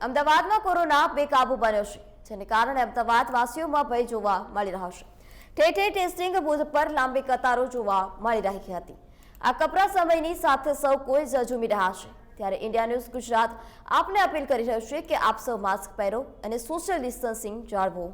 અમદાવાદમાં કોરોના બેકાબુ બન્યો છે, જેને કારણે અમદાવાદ વાસીઓમાં ભય જોવા મળી રહ્યો છે. ઠેર ઠેર ટેસ્ટિંગ બુથ પર લાંબી કતારો જોવા મળી રહી હતી. આ કપરા સમયની સાથે સૌ કોઈ ઝઝુમી રહ્યા છે. ત્યારે ઇન્ડિયા ન્યૂઝ ગુજરાત આપને અપીલ કરી રહ્યું છે કે આપ સૌ માસ્ક પહેરો અને સોશિયલ ડિસ્ટન્સિંગ જાળવો.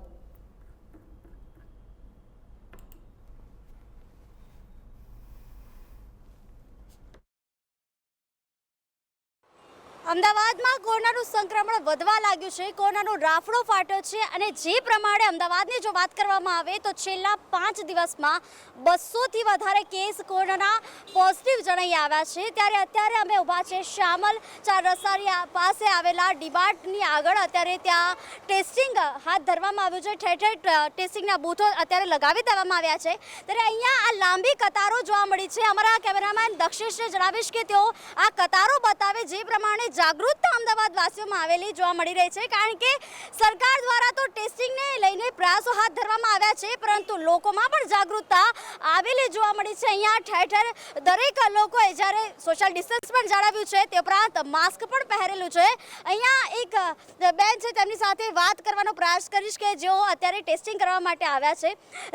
અમદાવાદમાં કોરોનાનું સંક્રમણ વધવા લાગ્યું છે. કોરોનાનો રાફડો ફાટ્યો છે અને જે પ્રમાણે અમદાવાદની જો વાત કરવામાં આવે તો છેલ્લા પાંચ દિવસમાં બસોથી વધારે કેસ કોરોનાના પોઝિટિવ જણાઈ આવ્યા છે. ત્યારે અત્યારે અમે ઊભા છે શ્યામલ ચાર રસારી પાસે આવેલા ડિબાટની આગળ. અત્યારે ત્યાં ટેસ્ટિંગ હાથ ધરવામાં આવ્યું છે. ઠેર ઠેર ટેસ્ટિંગના બૂથો અત્યારે લગાવી દેવામાં આવ્યા છે. ત્યારે અહીંયા આ લાંબી કતારો જોવા મળી છે. અમારા કેમેરામેન દક્ષિશને જણાવીશ કે તેઓ આ કતારો બતાવે જે પ્રમાણે જાગૃતતા અમદાવાદ વાસીઓમાં આવેલી જોવા મળી રહી છે, કારણ કે સરકાર દ્વારા તો ટેસ્ટિંગને લઈને પ્રયાસો હાથ ધરવામાં આવ્યા છે, પરંતુ લોકોમાં પણ જાગૃતતા આવેલી જોવા મળી છે. અહીંયા ઠેર ઠેર દરેક લોકોએ જ્યારે સોશિયલ ડિસ્ટન્સ પણ જાળવ્યું છે, તે ઉપરાંત માસ્ક પણ પહેરેલું છે. અહીંયા એક બેન છે, તેમની સાથે વાત કરવાનો પ્રયાસ કરીશ કે જેઓ અત્યારે ટેસ્ટિંગ કરવા માટે આવ્યા છે.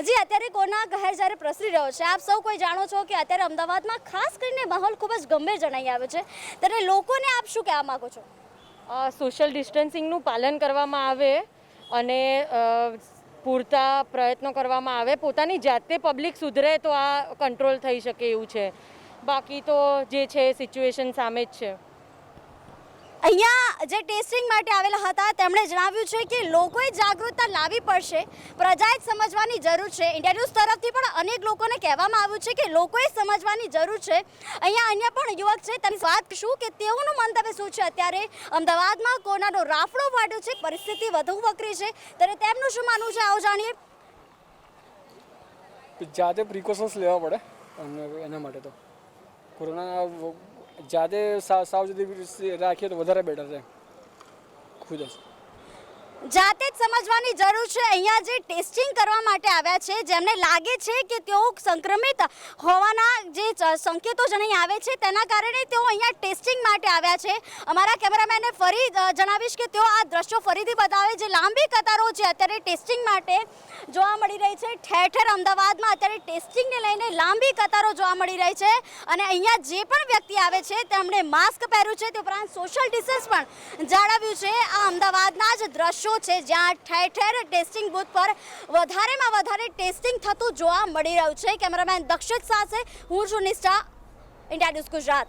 જી, અત્યારે કોના ઘેર જ્યારે પ્રસરી રહ્યો છે? આપ સૌ કોઈ જાણો છો કે અત્યારે અમદાવાદમાં ખાસ કરીને માહોલ ખૂબ જ ગંભીર જણાઈ આવ્યો છે. ત્યારે લોકોને આપ શું કહેવા માગો છો? સોશિયલ ડિસ્ટન્સિંગનું પાલન કરવામાં આવે અને પૂરતા પ્રયત્નો કરવામાં આવે. પોતાની જાતે પબ્લિક સુધરે તો આ કંટ્રોલ થઈ શકે એવું છે. બાકી તો જે છે સિચ્યુએશન સામે જ છે. અહીંયા જે ટેસ્ટિંગ માટે આવેલા હતા, તેમણે જણાવ્યું છે કે લોકોએ જાગૃતતા લાવવી પડશે પ્રજાએ સમજવાની જરૂર છે. ઇન્ડિયા ન્યૂઝ તરફથી પણ અનેક લોકોને કહેવામાં આવ્યું છે કે લોકોએ સમજવાની જરૂર છે. અહીંયા અન્ય પણ યુવક છે, તેની વાત શું કે તેઓનું મંતવ્ય શું છે? અત્યારે અમદાવાદમાં કોરોનાનો રાફડો ફાટ્યો છે, પરિસ્થિતિ વધુ વકરી છે. ત્યારે તેમનું શું માનવું છે? આવો જાણીએ. જાતે પ્રિકોશન્સ લેવા પડે એના માટે તો. કોરોના જાતે સાવચેતી રાખીએ તો વધારે બેટર છે ખુદ જ. જાતે જ સમજવાની જરૂર છે. અહીંયા જે ટેસ્ટિંગ કરવા માટે આવ્યા છે, જેમને લાગે છે કે તેઓ સંક્રમિત હોવાના જે સંકેતો જણાઈ આવે છે, તેના કારણે તેઓ અહીંયા ટેસ્ટિંગ માટે આવ્યા છે. અમારા કેમેરામેને ફરી જણાવીશ કે તેઓ આ દ્રશ્યો ફરીથી બતાવે જે લાંબી કતારો છે અત્યારે ટેસ્ટિંગ માટે. જોવા મળી રહી છે. ઠેર ઠેર અમદાવાદમાં અત્યારે ટેસ્ટિંગને લઈને લાંબી કતારો જોવા મળી રહી છે. અને અહીંયા જે પણ વ્યક્તિ આવે છે, તેમણે માસ્ક પહેર્યું છે. તે ઉપરાંત સોશિયલ ડિસ્ટન્સ પણ જાળવ્યું છે. આ અમદાવાદના જ દ્રશ્યો છે, જ્યાં ઠેર ઠેર ટેસ્ટિંગ બૂથ પર વધારેમાં વધારે ટેસ્ટિંગ થતું જોવા મળી રહ્યું છે. કેમેરામેન દક્ષિત સાથે હું છું નિષ્ઠા. India news Gujarat.